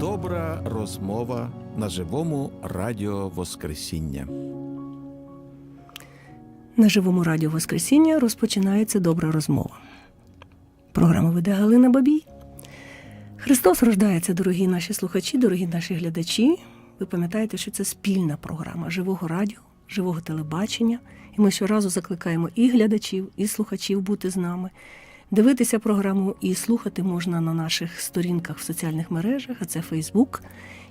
Добра розмова на живому радіо Воскресіння. На живому радіо Воскресіння розпочинається добра розмова. Програму веде Галина Бабій. Христос рождається, дорогі наші слухачі, дорогі наші глядачі. Ви пам'ятаєте, що це спільна програма живого радіо, живого телебачення. І ми щоразу закликаємо і глядачів, і слухачів бути з нами. Дивитися програму і слухати можна на наших сторінках в соціальних мережах, а це Фейсбук.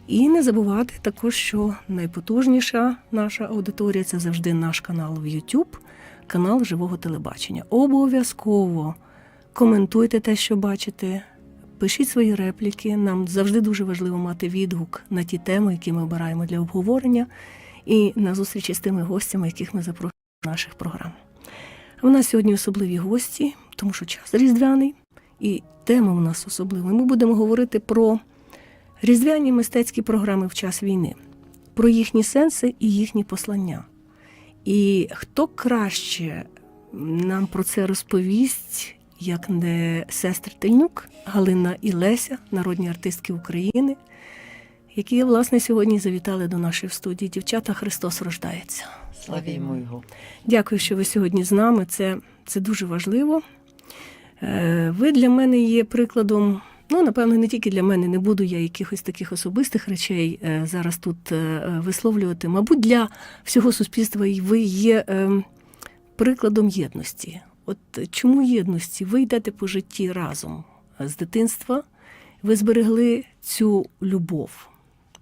І не забувати також, що найпотужніша наша аудиторія це завжди наш канал в YouTube, канал живого телебачення. Обов'язково коментуйте те, що бачите, пишіть свої репліки. Нам завжди дуже важливо мати відгук на ті теми, які ми обираємо для обговорення, і на зустрічі з тими гостями, яких ми запрошуємо до наших програм. В нас сьогодні особливі гості, тому що час різдвяний, і тема у нас особлива. Ми будемо говорити про різдвяні мистецькі програми в час війни, про їхні сенси і їхні послання. І хто краще нам про це розповість, як не сестри Тельнюк, Галина і Леся, народні артистки України, які, власне, сьогодні завітали до нашої студії. Дівчата Христос рождається. Славімо його. Дякую, що ви сьогодні з нами. Це, це дуже важливо. Е, Ви для мене є прикладом. Ну, напевно, не тільки для мене, не буду я якихось таких особистих речей е, зараз тут е, висловлювати. Мабуть, для всього суспільства і ви є прикладом єдності. От чому єдності? Ви йдете по житті разом з дитинства, ви зберегли цю любов.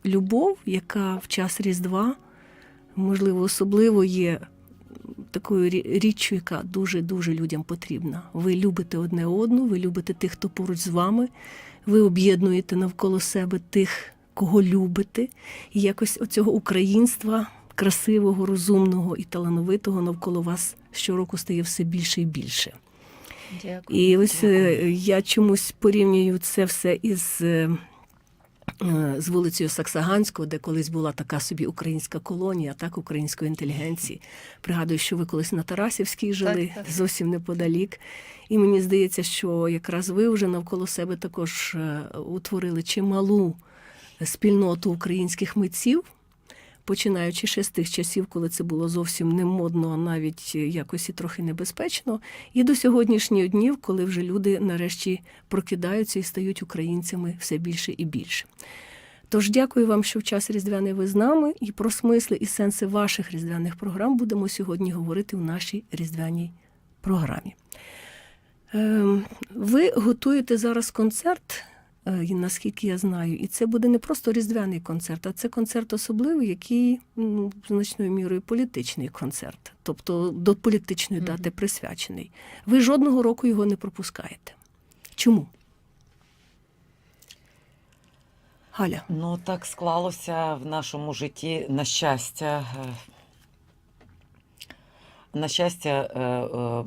Любов, яка в час Різдва, можливо, особливо є такою річчю, яка дуже-дуже людям потрібна. Ви любите одне одну, ви любите тих, хто поруч з вами, ви об'єднуєте навколо себе тих, кого любите. І якось оцього українства красивого, розумного і талановитого навколо вас щороку стає все більше і більше. Дякую. І ось е, я чомусь порівнюю це все із. Е, З вулицею Саксаганського, де колись була така собі українська колонія, так української інтелігенції. Пригадую, що ви колись на Тарасівській жили Так, так. зовсім неподалік. І мені здається, що якраз ви вже навколо себе також е, утворили чималу спільноту українських митців, починаючи ще з тих часів, коли це було зовсім не модно, а навіть якось і трохи небезпечно, і до сьогоднішніх днів, коли вже люди нарешті прокидаються і стають українцями все більше і більше. Тож дякую вам, що в час Різдвяний ви з нами, і про смисли і сенси ваших різдвяних програм будемо сьогодні говорити в нашій різдвяній програмі. Ем, Ви готуєте зараз концерт, е, наскільки я знаю, і це буде не просто різдвяний концерт, а це концерт особливий, який ну, значною мірою політичний концерт, тобто до політичної дати присвячений. Ви жодного року його не пропускаєте. Чому? Галя. Ну, так склалося в нашому житті на щастя. е, На щастя, е, е,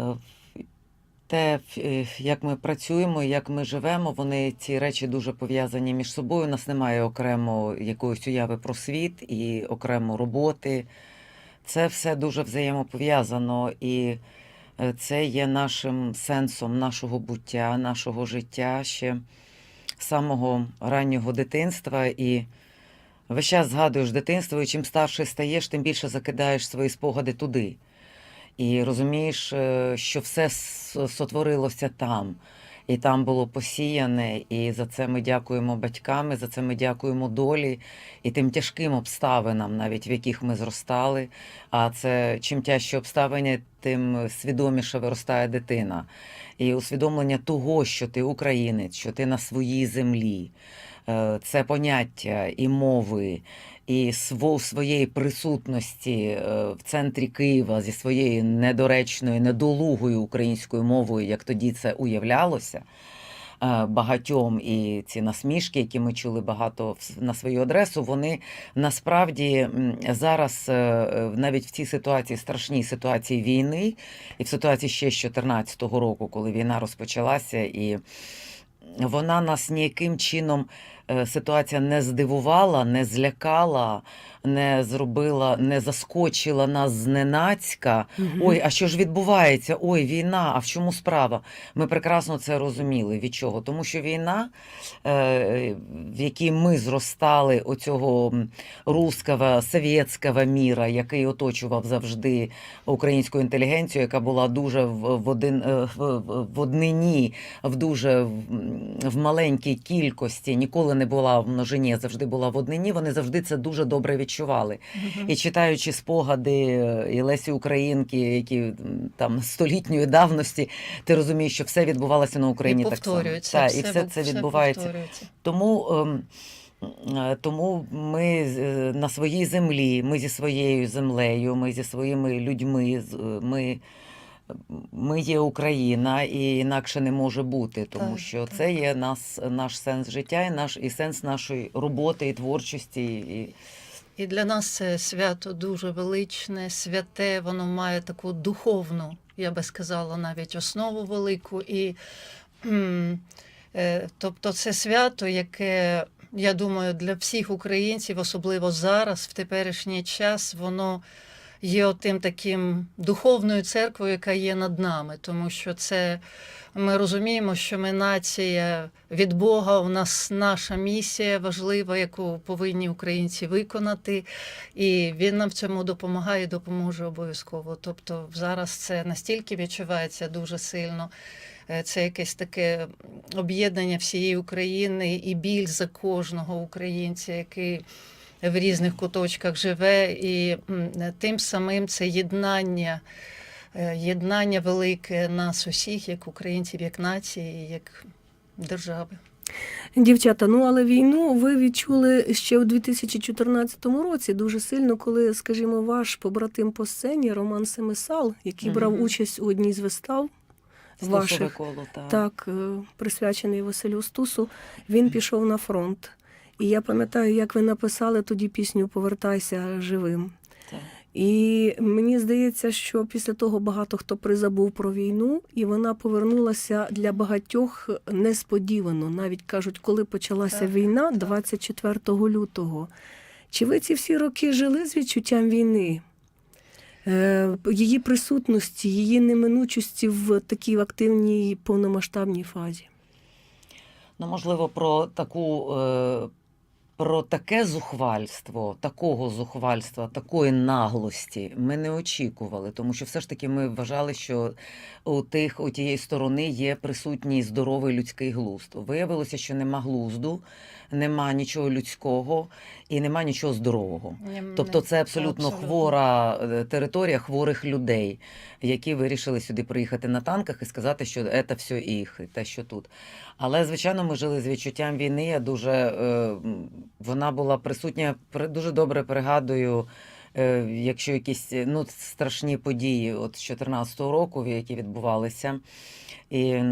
е, те, е, як ми працюємо, як ми живемо, вони ці речі дуже пов'язані між собою. У нас немає окремо якоїсь уяви про світ і окремо роботи. Це все дуже взаємопов'язано, і е, це є нашим сенсом нашого буття, нашого життя ще з самого раннього дитинства. І весь час згадуєш дитинство, і чим старше стаєш, тим більше закидаєш свої спогади туди. І розумієш, е, що все сотворилося там, і там було посіяне. І за це ми дякуємо батькам, і за це ми дякуємо долі і тим тяжким обставинам, навіть в яких ми зростали. А це чим тяжчі обставини, тим свідоміше виростає дитина. І усвідомлення того, що ти українець, що ти на своїй землі, е, це поняття і мови, і своєї присутності е, в центрі Києва зі своєю недоречною, недолугою українською мовою, як тоді це уявлялося. е, Багатьом і ці насмішки, які ми чули багато на свою адресу, вони насправді зараз, е, навіть в цій ситуації, страшній ситуації війни, і в ситуації ще з 2014 року, коли війна розпочалася, і вона нас ніяким чином ситуація не здивувала, не злякала, не зробила, не заскочила нас зненацька. Мгм. Ой, а що ж відбувається? Ой, війна, а в чому справа? Ми прекрасно це розуміли. Від чого? Тому що війна, е, в якій ми зростали оцього м, руского, совєтського міра, який оточував завжди українську інтелігенцію, яка була дуже в, один, е, в, однині, в дуже в, в маленькій кількості, ніколи не була в множині, а завжди була в однині. Вони завжди це дуже добре відчували. І читаючи спогади і Лесі Українки, які там столітньої давності, ти розумієш, що все відбувалося на Україні і так само. Так, і все це відбувається. повторюється. Тому, ем, е, тому ми е, на своїй землі, ми зі своєю землею, ми зі своїми людьми, е, ми, ми є Україна, і інакше не може бути, тому Так, що так. це є нас, наш сенс життя і наш і сенс нашої роботи і творчості. І, І для нас це свято дуже величне, святе, воно має таку духовну, я би сказала, навіть основу велику. І, е, тобто це свято, яке, я думаю, для всіх українців, особливо зараз, в теперішній час, воно є тим таким духовною церквою, яка є над нами, тому що це ми розуміємо, що ми нація від Бога. У нас наша місія важлива, яку повинні українці виконати, і він нам в цьому допомагає, допоможе обов'язково. Тобто зараз це настільки відчувається дуже сильно. Е, Це якесь таке об'єднання всієї України і біль за кожного українця, який в різних куточках живе, і тим самим це єднання, е, єднання велике нас усіх, як українців, як нації, як держави. Дівчата, ну але війну ви відчули ще у 2014 році дуже сильно, коли, скажімо, ваш побратим по сцені Роман Семисал, який брав участь у одній з вистав, Ваших, коло, так. так, е, присвячений Василю Стусу, він пішов на фронт. І я пам'ятаю, як ви написали тоді пісню Повертайся живим. Так. І мені здається, що після того багато хто призабув про війну, і вона повернулася для багатьох несподівано. Навіть кажуть, коли почалася Так, війна, так. 24 лютого. Чи ви ці всі роки жили з відчуттям війни? Е, Її присутності, її неминучості в такій активній повномасштабній фазі. Ну, можливо, про таку. Про таке зухвальство, такого зухвальства, такої наглості ми не очікували, тому що все ж таки ми вважали, що у тих у тієї сторони є присутній здоровий людський глузд. Виявилося, що нема глузду, нема нічого людського і нема нічого здорового. Тобто це абсолютно, хвора е, територія хворих людей, які вирішили сюди приїхати на танках і сказати, що це все їх, те, що тут. Але, звичайно, ми жили з відчуттям війни. Я дуже е, вона була присутня, дуже добре пригадую. е, Якщо якісь е, ну, страшні події от з 2014 року, які відбувалися. І,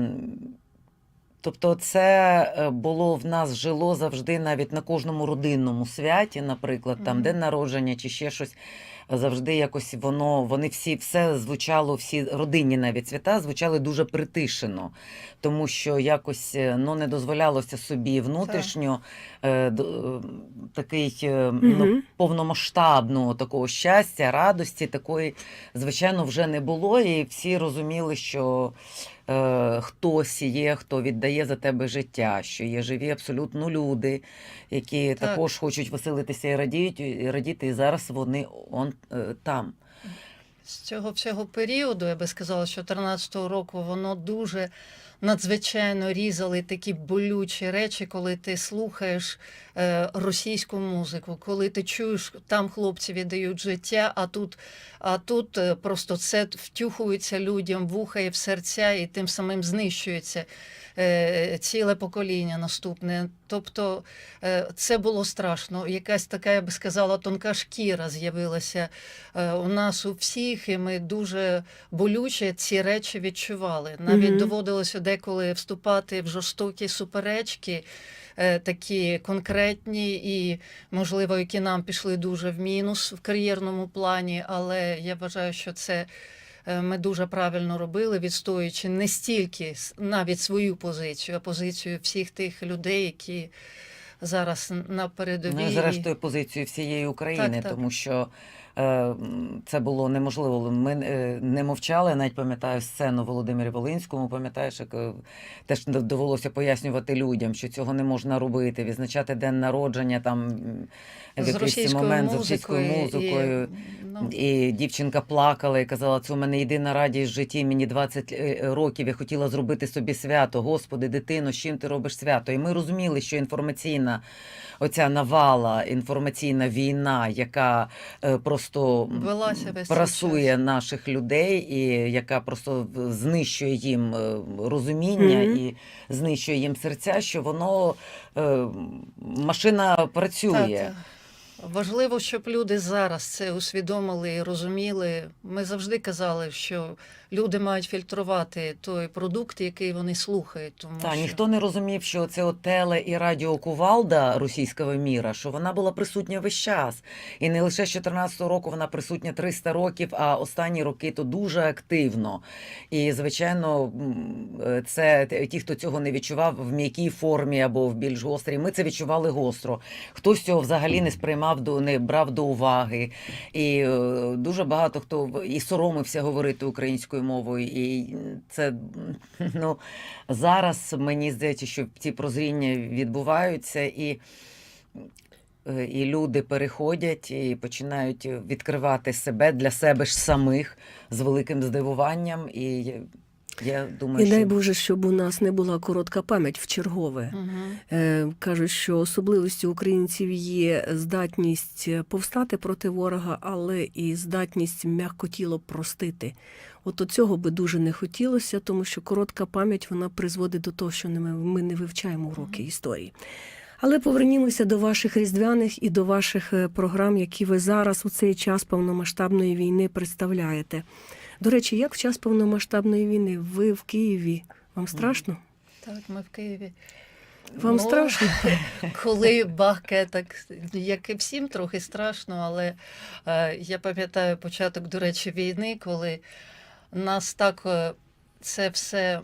тобто, це е, було в нас жило завжди навіть на кожному родинному святі, наприклад, там Мгм. день народження чи ще щось. Завжди якось воно, вони всі все звучало, всі родинні навіть свята звучали дуже притишено, тому що якось е, ну, не дозволялося собі внутрішньо е, е, такий е, ну, повномасштабного такого щастя, радості, такої, звичайно, вже не було. І всі розуміли, що е, хтось є, хто віддає за тебе життя, що є живі абсолютно люди, які Так. також хочуть веселитися і радіють, і радіти. І зараз вони он е, там. З цього всього періоду, я би сказала, що 14-го року воно дуже надзвичайно різали такі болючі речі, коли ти слухаєш е, російську музику, коли ти чуєш, там хлопці віддають життя, а тут, а тут е, просто це втюхується людям в уха і в серця, і тим самим знищується ціле покоління наступне. Тобто е, це було страшно. Якась така, я би сказала, тонка шкіра з'явилася е, у нас у всіх, і ми дуже болюче ці речі відчували. Навіть Мгм. доводилося деколи вступати в жорстокі суперечки. е, Такі конкретні і, можливо, які нам пішли дуже в мінус в кар'єрному плані, але я вважаю, що це е, ми дуже правильно робили, відстоюючи не стільки навіть свою позицію, а позицію всіх тих людей, які зараз на передовій. Ну, зрештою позицію всієї України, Так, так. тому що е, це було неможливо. Ми е, не мовчали. Навіть пам'ятаю сцену Володимирі Волинському. Пам'ятаєш, як е, теж довелося пояснювати людям, що цього не можна робити, відзначати день народження там в з якийсь момент з російською музикою. І, ну, І дівчинка плакала і казала, це у мене єдина радість в житті, мені 20 е, років, я хотіла зробити собі свято. Господи, дитино, з чим ти робиш свято? І ми розуміли, що інформаційна оця навала, інформаційна війна, яка е, просто Велася весь прасує час. наших людей, і яка просто знищує їм розуміння розуміння Мгм. і знищує їм серця, що воно е, машина працює. Та, та. Важливо, щоб люди зараз це усвідомили і розуміли. Ми завжди казали, що люди мають фільтрувати той продукт, який вони слухають. Тому Та що... ніхто не розумів, що це от теле і радіокувалда російського міра, що вона була присутня весь час. І не лише з 14-го року вона присутня 300 років, а останні роки то дуже активно. І, звичайно, е, це ті, хто цього не відчував в м'якій формі або в більш гострій. Ми це відчували гостро. Хтось цього взагалі не сприймав до не брав до уваги. І е, дуже багато хто і соромився говорити українською мовою. І це ну зараз мені здається, що ці прозріння відбуваються і. І люди переходять і починають відкривати себе для себе ж самих з великим здивуванням. І я, думаю, І дай Боже, щоб у нас не була коротка пам'ять в чергове. Е, Кажуть, що особливістю українців є здатність повстати проти ворога, але і здатність м'якотіло простити. От от цього би дуже не хотілося, тому що коротка пам'ять вона призводить до того, що ми, ми не вивчаємо уроки історії. Але повернімося до ваших різдвяних і до ваших е, програм, які ви зараз у цей час повномасштабної війни представляєте. До речі, як в час повномасштабної війни ви в Києві? Вам страшно? Так, ми в Києві. Вам Ну, страшно? Коли бахкає, так як і всім трохи страшно, але е, я пам'ятаю початок, до речі, війни, коли нас так е, це все.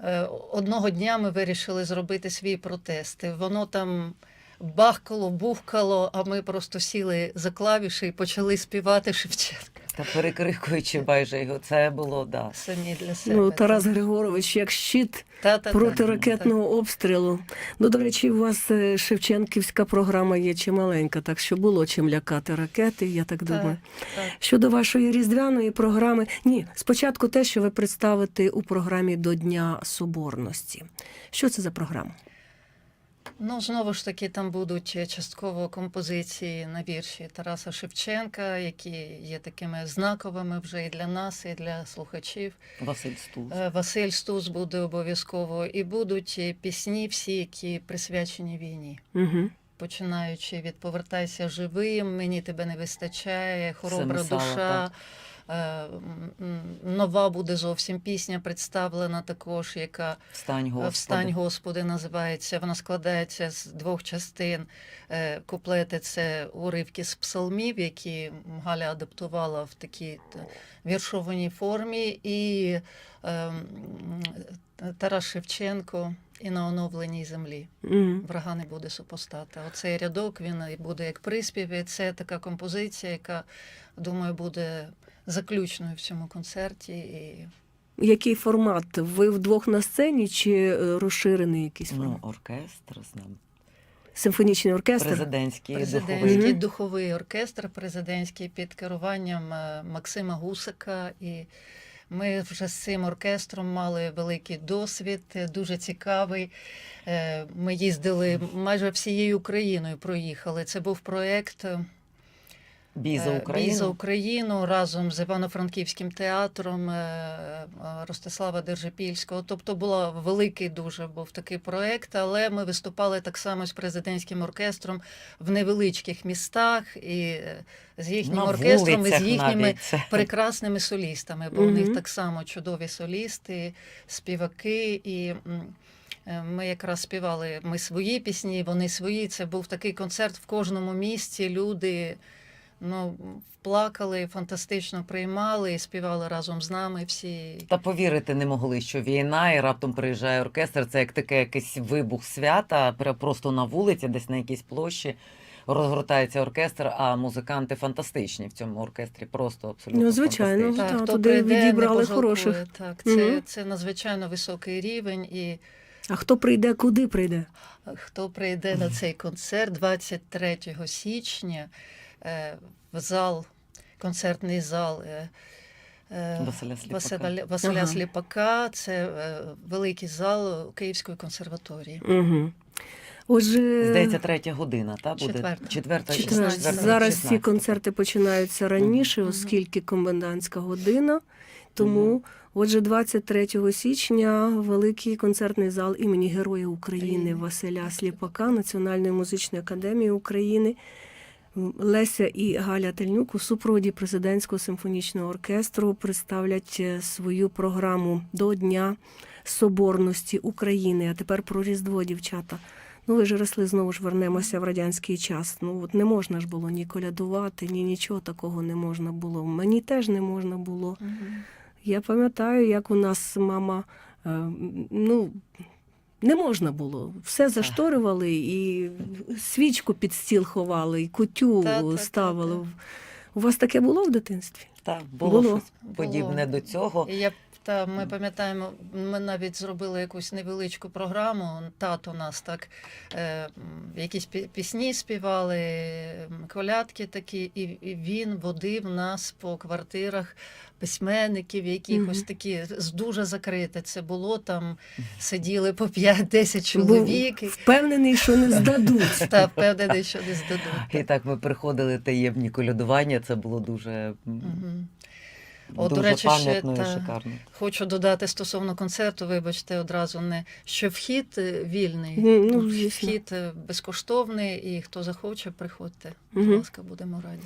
е, Одного дня ми вирішили зробити свій протест. І Воно там бахкало, бухкало, а ми просто сіли за клавіші і почали співати Шевченка та перекрикуючи майже його, це було да. самі для себе. Ну, Тарас Григорович, як щит Та-та-та. протиракетного обстрілу. Ну, до речі, у вас е, Шевченківська програма є чималенька, так що було чим лякати ракети, я так Так, думаю. так. Щодо вашої різдвяної програми, ні, спочатку те, що ви представите у програмі до Дня Соборності. Що це за програма? Ну, знову ж таки, там будуть е, частково композиції на вірші Тараса Шевченка, які є такими знаковими вже і для нас, і для слухачів. Василь Стус. Е, Василь Стус буде обов'язково. І будуть е, пісні всі, які присвячені війні. Угу. Починаючи від Повертайся живим, мені тебе не вистачає, хоробра Семисала, душа. так. Е, Нова буде зовсім пісня представлена також, яка Встань, Господи. Встань, Господи, називається. Вона складається з двох частин. Е, Куплети це уривки з псалмів, які Галя адаптувала в такій віршованій формі, і Тарас Шевченко і на оновленій землі. Врага не буде супостата. Оцей рядок він буде як приспів. І це така композиція, яка, думаю, буде заключною в цьому концерті. І Який формат? Ви вдвох на сцені чи е, розширений якийсь формат? Ну, оркестр з ним. Симфонічний оркестр? Президентський, президентський духовий. Духовий оркестр, президентський під керуванням е, Максима Гусика. І ми вже з цим оркестром мали великий досвід, е, дуже цікавий. Ми їздили майже всією Україною, проїхали. Це був проєкт. Бій за Е, Україну. «Бій за Україну разом з Івано-Франківським театром е, е, Ростислава Держипільського. Тобто була великий дуже був такий проект, але ми виступали так само з президентським оркестром в невеличких містах і з їхнім На оркестром, і з їхніми навіть прекрасними солістами, бо в них так само чудові солісти, співаки і. Ми якраз співали ми свої пісні, вони свої. Це був такий концерт в кожному місті. Люди ну, плакали, фантастично приймали і співали разом з нами всі. Та повірити не могли, що війна і раптом приїжджає оркестр. Це як таке якийсь вибух свята, просто на вулиці, десь на якійсь площі. Розгортається оркестр, а музиканти фантастичні в цьому оркестрі. Просто абсолютно Ну, звичайно. фантастичні. та, хто туди прийде, відібрали хороших. Так, це, Мгм. це надзвичайно високий рівень. І А хто прийде, куди прийде? хто прийде на цей концерт 23 січня в зал, концертний зал. е, е, Василя Сліпака. Василя, Василя Ага. Сліпака, це е, великий зал Київської консерваторії. Угу. Отже, Здається, третя година, та буде Четверта. четверта, четверта. Четверта. зараз ці концерти починаються раніше, оскільки комендантська година. Тому, отже, 23 січня великий концертний зал імені Героя України. Василя Сліпака Національної музичної академії України. Леся і Галя Тельнюк у супроводі президентського симфонічного оркестру представлять е, свою програму до Дня Соборності України. А тепер про Різдво, дівчата. Ну, ви ж росли, знову ж вернемося в радянський час. Ну, от не можна ж було ні колядувати, ні нічого такого не можна було. Мені теж не можна було. Я пам'ятаю, як у нас мама, е, ну, не можна було. Все зашторювали і свічку під стіл ховали, і кутю Та, та, та, ставили. та. У вас таке було в дитинстві? Так, було, Було. щось подібне до цього. Я та ми пам'ятаємо, ми навіть зробили якусь невеличку програму. Тато нас так е, якісь пі- пісні співали, колядки такі, і, він водив нас по квартирах письменників, якихось такі з дуже закрите. Це було там, сиділи по 5-10 чоловік. і- впевнений, що не здадуть. Та впевнений, що не здадуть. І так ми приходили таємні колядування. Це було дуже, Мгм. От, до речі, ще та- шикарно. Хочу додати стосовно концерту, вибачте, одразу не що вхід е, вільний, Ну, ну, вхід е, безкоштовний, і хто захоче, приходьте. Будь Мгм. ласка, будемо раді.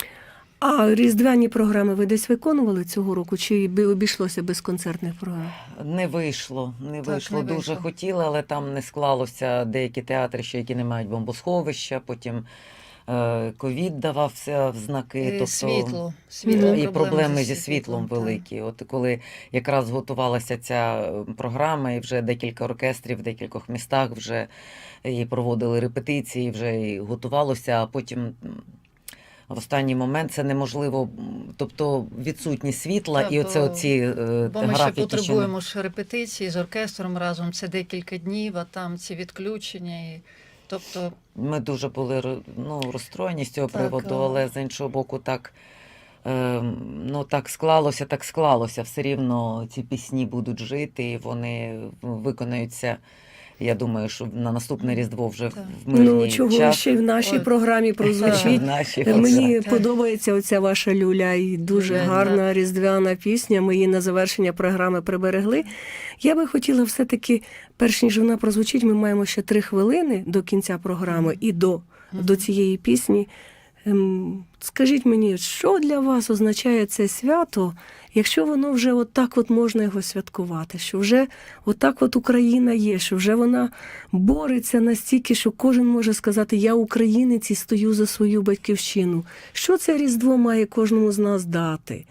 А різдвяні програми ви десь виконували цього року? Чи би обійшлося без концертних програм? Не вийшло, не Так, вийшло. не Дуже вийшло. хотіла, але там не склалося деякі театри, ще які не мають бомбосховища. Потім ковід давався в знаки. Е, тобто... Світло, Ну, світло І проблеми зі світлом, так. великі. От коли якраз готувалася ця е, програма, і вже декілька оркестрів в декількох містах вже і проводили репетиції, вже і готувалося, а потім. В останній момент це неможливо, тобто відсутність світла Так, і оце бо- оці е, Бо ми ще потребуємо ж репетиції з оркестром разом. Це декілька днів, а там ці відключення. І... Тобто, Ми дуже були ну, розстроєні з цього Так, приводу, але з іншого боку, так, е, ну, так склалося, так склалося. Все рівно ці пісні будуть жити, і вони виконаються. Я думаю, що на наступне Різдво вже Так. в мирній Ну чого час. ще й в нашій Ой. програмі прозвучить? Наші Е, Мені Так. подобається оця ваша люля і дуже Люля, гарна різдвяна пісня. Ми її на завершення програми приберегли. Я би хотіла все-таки, перш ніж вона прозвучить, ми маємо ще три хвилини до кінця програми і до, до цієї пісні. Ем, Скажіть мені, що для вас означає це свято, якщо воно вже отак от можна його святкувати, що вже отак от Україна є, що вже вона бореться настільки, що кожен може сказати, я українець і стою за свою батьківщину. Що це Різдво має кожному з нас дати?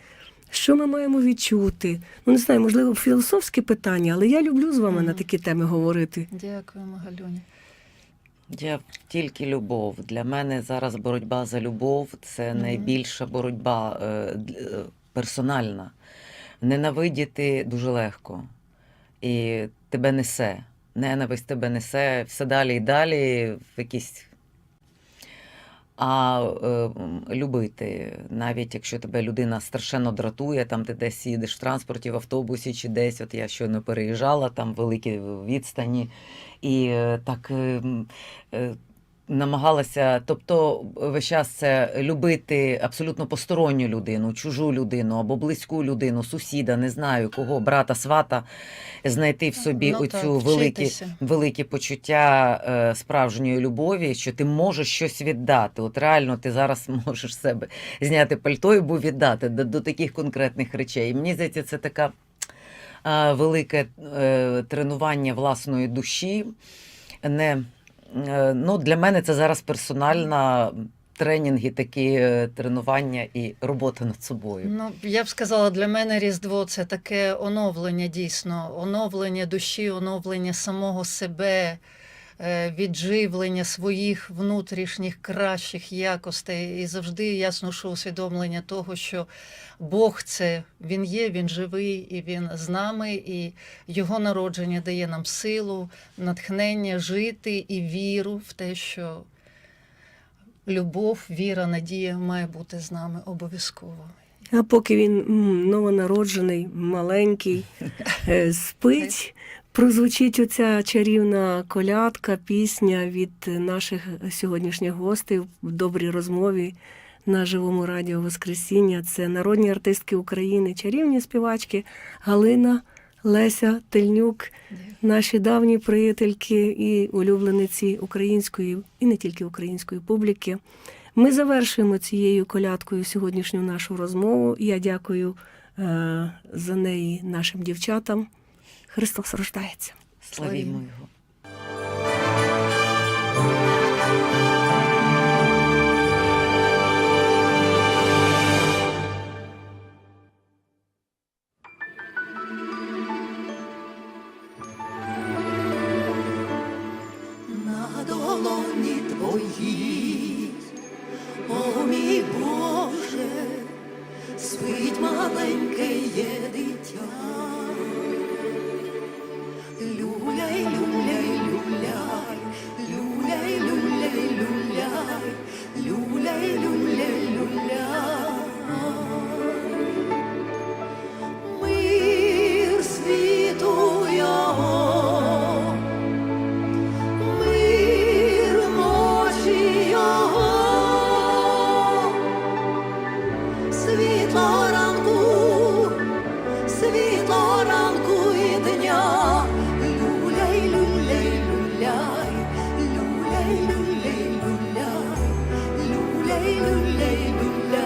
Що ми маємо відчути? Ну, не знаю, можливо, філософське питання, але я люблю з вами на такі теми говорити. дякуємо, Галюня. Я тільки любов. Для мене зараз боротьба за любов це найбільша боротьба е, е, персональна. Ненавидіти дуже легко. І тебе несе. Ненависть тебе несе все далі і далі в якісь. А е, любити, навіть якщо тебе людина страшенно дратує, там ти десь їдеш в транспорті, в автобусі чи десь, от я щойно переїжджала, там великі відстані, і е, так е, е, намагалася, тобто весь час це любити абсолютно посторонню людину, чужу людину або близьку людину, сусіда, не знаю кого, брата, свата, знайти в собі Ну, оцю так, великі, вчитися. почуття е, справжньої любові, що ти можеш щось віддати. От реально ти зараз можеш себе зняти пальто і бо віддати до, до таких конкретних речей. І мені здається, це така е, велике е, тренування власної душі. Не, ну, для мене це зараз персональна тренінги, такі е, тренування і робота над собою. Ну, я б сказала, для мене Різдво це таке оновлення дійсно, оновлення душі, оновлення самого себе, е, відживлення своїх внутрішніх кращих якостей. І завжди ясно, що усвідомлення того, що Бог це Він є, Він живий і Він з нами, і Його народження дає нам силу, натхнення жити і віру в те, що любов, віра, надія має бути з нами обов'язково. А поки він новонароджений, маленький, е, спить, прозвучить оця чарівна колядка, пісня від наших сьогоднішніх гостей в добрій розмові на живому радіо Воскресіння. Це народні артистки України, чарівні співачки Галина, Леся Тельнюк, наші давні приятельки і улюблениці української і не тільки української публіки. Ми завершуємо цією колядкою сьогоднішню нашу розмову. Я дякую е, за неї нашим дівчатам. Христос рождається. Славімо його. на долоні твоїй, о мій Боже, спить маленьке є дитя. Leylül,